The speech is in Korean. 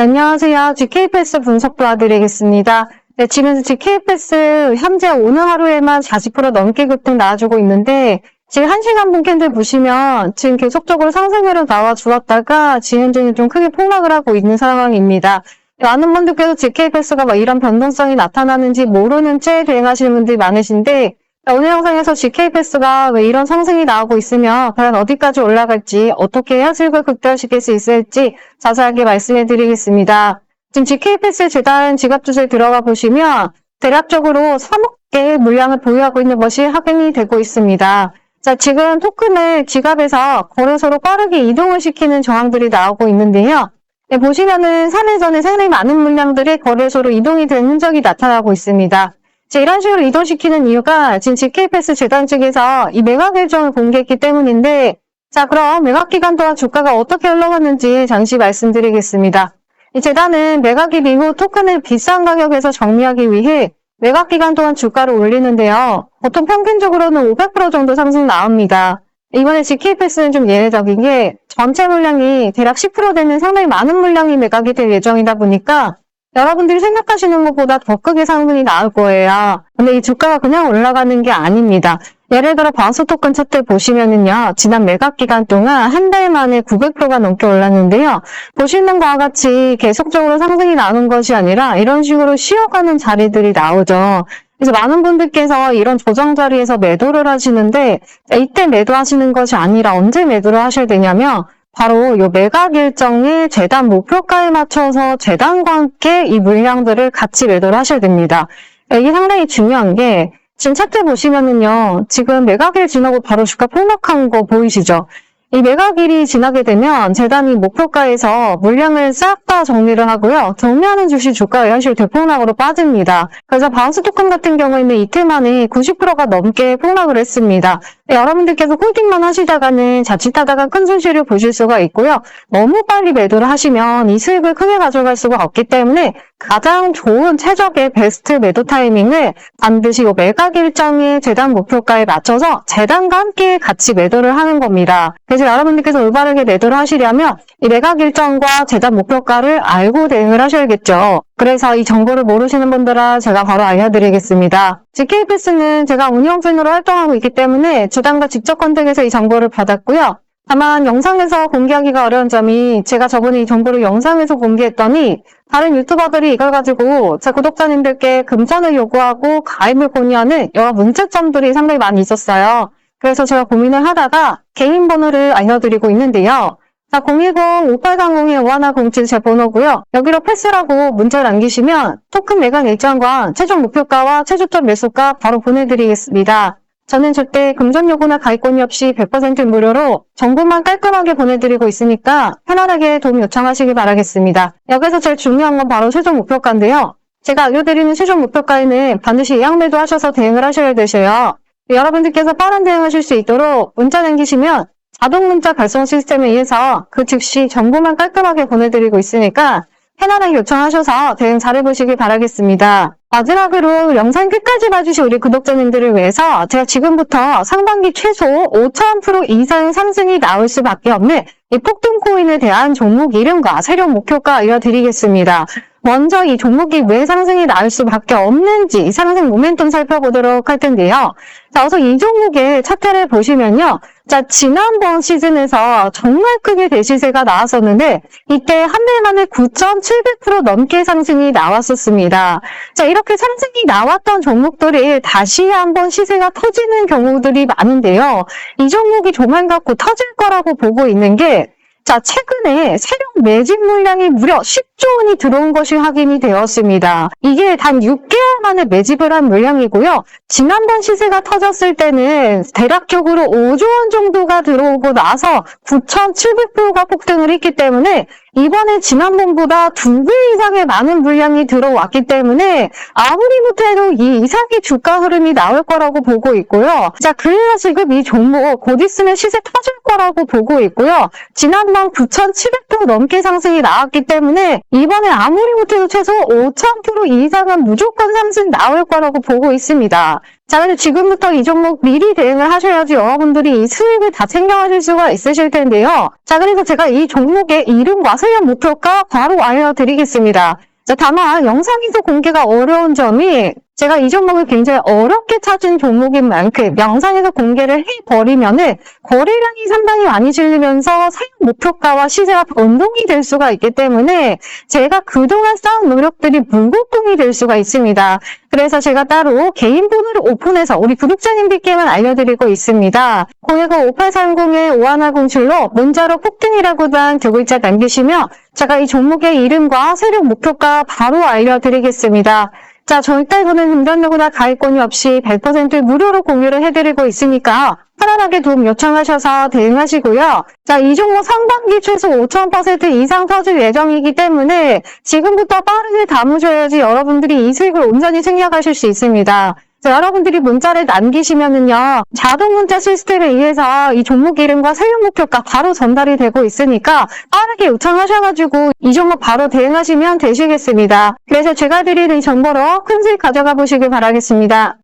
안녕하세요. GK패스 분석 도와드리겠습니다. 네, 지금 GK패스 현재 오늘 하루에만 40% 넘게 급등 나와주고 있는데 지금 1시간 분 캔들 보시면 지금 계속적으로 상승으로 나와 주었다가 지금 현재는 좀 크게 폭락을 하고 있는 상황입니다. 많은 분들께서 GK패스가 뭐 이런 변동성이 나타나는지 모르는 채 대응하시는 분들이 많으신데 오늘 영상에서 GK패스가 왜 이런 상승이 나오고 있으며 과연 어디까지 올라갈지 어떻게 해야 수익을 극대화시킬 수 있을지 자세하게 말씀해 드리겠습니다. 지금 GK패스 재단 지갑주에 들어가 보시면 대략적으로 3억 개의 물량을 보유하고 있는 것이 확인이 되고 있습니다. 자, 지금 토큰을 지갑에서 거래소로 빠르게 이동을 시키는 저항들이 나오고 있는데요. 네, 보시면은 3일 전에 상당히 많은 물량들이 거래소로 이동이 된 흔적이 나타나고 있습니다. 자, 이런 식으로 이동시키는 이유가 지금 GK패스 재단 측에서 이 매각 일정을 공개했기 때문인데 자, 그럼 매각 기간 동안 주가가 어떻게 흘러갔는지 잠시 말씀드리겠습니다. 이 재단은 매각일 이후 토큰을 비싼 가격에서 정리하기 위해 매각 기간 동안 주가를 올리는데요. 보통 평균적으로는 500% 정도 상승 나옵니다. 이번에 GK패스는 좀 예외적인 게 전체 물량이 대략 10% 되는 상당히 많은 물량이 매각이 될 예정이다 보니까 여러분들이 생각하시는 것보다 더 크게 상승이 나올 거예요. 근데 이 주가가 그냥 올라가는 게 아닙니다. 예를 들어 바우스 토큰 차트 보시면은요. 지난 매각 기간 동안 한 달 만에 900%가 넘게 올랐는데요. 보시는 것과 같이 계속적으로 상승이 나는 것이 아니라 이런 식으로 쉬어가는 자리들이 나오죠. 그래서 많은 분들께서 이런 조정 자리에서 매도를 하시는데 이때 매도하시는 것이 아니라 언제 매도를 하셔야 되냐면 바로 이 매각 일정의 재단 목표가에 맞춰서 재단과 함께 이 물량들을 같이 매도를 하셔야 됩니다. 이게 상당히 중요한 게 지금 차트 보시면은요. 지금 매각일 지나고 바로 주가 폭락한 거 보이시죠? 이 매각일이 지나게 되면 재단이 목표가에서 물량을 싹 다 정리를 하고요. 정리하는 주식 주가가 현실 대폭락으로 빠집니다. 그래서 바운스 토큰 같은 경우에는 이틀 만에 90%가 넘게 폭락을 했습니다. 네, 여러분들께서 홀딩만 하시다가는 자칫하다가 큰 손실을 보실 수가 있고요. 너무 빨리 매도를 하시면 이 수익을 크게 가져갈 수가 없기 때문에 가장 좋은 최적의 베스트 매도 타이밍을 반드시 이 매각 일정의 재단 목표가에 맞춰서 재단과 함께 같이 매도를 하는 겁니다. 그래서 여러분들께서 올바르게 매도를 하시려면 이 매각 일정과 재단 목표가를 알고 대응을 하셔야겠죠. 그래서 이 정보를 모르시는 분들은 제가 바로 알려드리겠습니다. GK패스는 제가 운영진으로 활동하고 있기 때문에 주단과 직접 컨택해서 이 정보를 받았고요. 다만 영상에서 공개하기가 어려운 점이 제가 저번에 이 정보를 영상에서 공개했더니 다른 유튜버들이 이걸 가지고 제 구독자님들께 금전을 요구하고 가입을 권유하는 여러 문제점들이 상당히 많이 있었어요. 그래서 제가 고민을 하다가 개인 번호를 알려드리고 있는데요. 자, 010-5830-5107 제 번호고요. 여기로 패스라고 문자를 남기시면 토큰 매각 일정과 최종 목표가와 최저점 매수가 바로 보내드리겠습니다. 저는 절대 금전 요구나 가입권이 없이 100% 무료로 정보만 깔끔하게 보내드리고 있으니까 편안하게 도움 요청하시기 바라겠습니다. 여기서 제일 중요한 건 바로 최종 목표가인데요. 제가 알려드리는 최종 목표가에는 반드시 예약 매도하셔서 대응을 하셔야 되셔요. 여러분들께서 빠른 대응하실 수 있도록 문자 남기시면 자동 문자 발송 시스템에 의해서 그 즉시 정보만 깔끔하게 보내드리고 있으니까 편안하게 요청하셔서 대응 잘해보시길 바라겠습니다. 마지막으로 영상 끝까지 봐주신 우리 구독자님들을 위해서 제가 지금부터 상반기 최소 5,000% 이상 상승이 나올 수밖에 없는 이 폭등 코인에 대한 종목 이름과 세력 목표가 알려드리겠습니다. 먼저 이 종목이 왜 상승이 나올 수밖에 없는지 이 상승 모멘텀 살펴보도록 할 텐데요. 자, 우선 이 종목의 차트를 보시면요. 자, 지난번 시즌에서 정말 크게 대시세가 나왔었는데 이때 한 달 만에 9,700% 넘게 상승이 나왔었습니다. 자, 이렇게 상승이 나왔던 종목들이 다시 한번 시세가 터지는 경우들이 많은데요. 이 종목이 조만간 곧 터질 거라고 보고 있는 게 자, 최근에 세력 매집 물량이 무려 10조 원이 들어온 것이 확인이 되었습니다. 이게 단 6개월 만에 매집을 한 물량이고요. 지난번 시세가 터졌을 때는 대략적으로 5조 원 정도가 들어오고 나서 9,700%가 폭등을 했기 때문에 이번에 지난번보다 두 배 이상의 많은 물량이 들어왔기 때문에 아무리 못해도 이 이상의 주가 흐름이 나올 거라고 보고 있고요. 자, 그래서 지금 이 종목 곧 있으면 시세 터질 거라고 보고 있고요. 지난번 9,700% 넘게 상승이 나왔기 때문에 이번에 아무리 못해도 최소 5,000% 이상은 무조건 상승 나올 거라고 보고 있습니다. 자, 그래서 지금부터 이 종목 미리 대응을 하셔야지 여러분들이 이 수익을 다 챙겨가실 수가 있으실 텐데요. 자, 그래서 제가 이 종목의 이름과 수익 목표가 바로 알려드리겠습니다. 자, 다만 영상에서 공개가 어려운 점이 제가 이 종목을 굉장히 어렵게 찾은 종목인 만큼 영상에서 공개를 해버리면은 거래량이 상당히 많이 실리면서 사용 목표가와 시세가 변동이 될 수가 있기 때문에 제가 그동안 쌓은 노력들이 물고통이 될 수가 있습니다. 그래서 제가 따로 개인 번호를 오픈해서 우리 구독자님들께만 알려드리고 있습니다. 010-5830-5107로 문자로 폭등이라고 단두 글자 남기시면 제가 이 종목의 이름과 세력 목표가 바로 알려드리겠습니다. 자, 절대 저는 금전누구나 가입권이 없이 100% 무료로 공유를 해드리고 있으니까 편안하게 도움 요청하셔서 대응하시고요. 자, 이 종목 상반기 최소 5,000% 이상 터질 예정이기 때문에 지금부터 빠르게 담으셔야지 여러분들이 이 수익을 온전히 챙겨가실 수 있습니다. 자, 여러분들이 문자를 남기시면은요, 자동 문자 시스템에 의해서 이 종목 이름과 사용 목표가 바로 전달이 되고 있으니까 빠르게 요청하셔가지고 이 종목 바로 대응하시면 되시겠습니다. 그래서 제가 드리는 이 정보로 큰 수익 가져가 보시길 바라겠습니다.